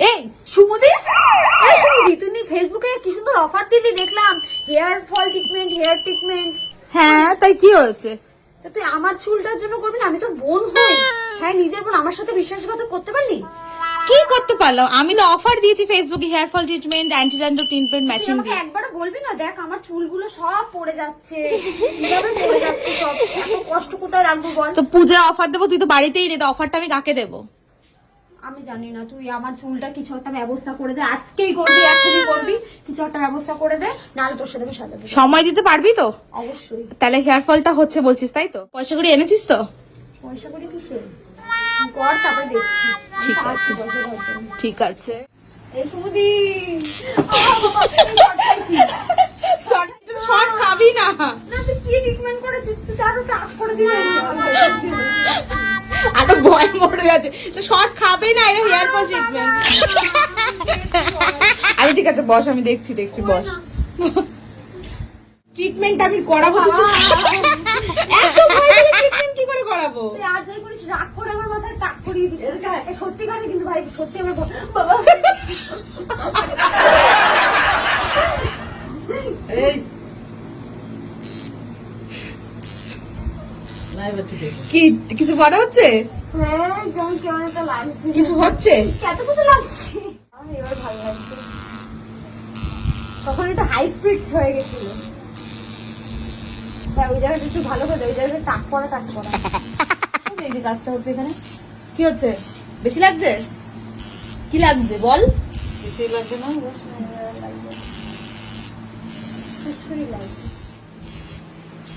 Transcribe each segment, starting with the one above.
এই সুমদি এই সুমদি তুমি ফেসবুকে কি সুন্দর অফার দিলি দেখলাম। Hair fall treatment hair treatment হ্যাঁ তাই কি হয়েছে? তা তুই আমার চুলটার জন্য করবি না? আমি তো বোন হই। হ্যাঁ নিজের বোন আমার সাথে বিশ্বাসঘাতক করতে পারলি? কি করতে পারলাম? আমি তো অফার দিয়েছি ফেসবুকে hair fall treatment anti dandruff treatment matching আমাকে একবারও বলবি না? দেখ আমার চুলগুলো সব পড়ে যাচ্ছে। এভাবে পড়ে যাচ্ছে সব? কষ্ট কোথায় রাখব বল? তো পূজা অফার দেবো তুই তো বাড়িতেই রে তো অফারটা আমি কাকে দেবো? আমি জানি না তুই আমার চুলটা কিছু একটা ব্যবস্থা করে দে আজকেই করবি এখনই করবি কিছু একটা ব্যবস্থা করে দে নাহলে তোর সাথে আমি সাজাবো সময় দিতে পারবি তো অবশ্যই তাহলে হেয়ার ফলটা হচ্ছে বলছিস তাই তো পয়সা করে এনেছিস তো পয়সা করে কিসে কর তারপরে দেখছি ঠিক আছে। ঠিক আছে এই। শর্ট খাবি না না তুই কি ট্রিটমেন্ট করেছিস তুই আরও টাক করে দিবি আরও ভয় মরে যাচ্ছে তো শর্ট খাবে না এটা হেয়ার ফল ট্রিটমেন্ট আরে ঠিক আছে বস আমি দেখছি দেখছি বস। ট্রিটমেন্ট আমি করাবো এত ভয় ট্রিটমেন্ট কি করে করাবো? তুই করিস রাগ করে আমার মাথায় টাক করিয়ে দিস। সত্যি কানে কিন্তু ভাই সত্যি আমার বাবা কি কিছু হচ্ছে? কিছু হচ্ছে? তখন একটু হাই স্পিড হয়ে গেছিল। হ্যাঁ ওই জায়গাটা একটু ভালো করে ওই জায়গাটা টাক করা টাক করা এই যে কাজটা হচ্ছে এখানে। কি হচ্ছে? বেশি লাগছে? কি লাগছে বল? বেশি লাগছে না সুন্দরই লাগছে।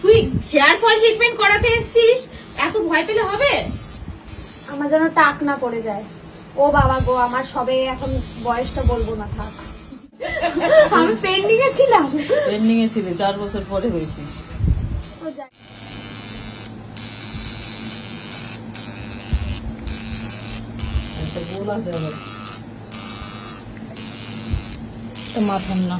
তুই হেয়ার ফল ট্রিটমেন্ট করাতে এসেছিস? এত ভয় পেলে হবে? আমার যেন টাক না পড়ে যায়। ও বাবা গো আমার সবে এখন বয়সটা বলব না থাক। আমি পেন্ডিং এ ছিলাম। ট্রেন্ডিং এ ছিলে চার বছর পরে হয়েছিস। মাথার না।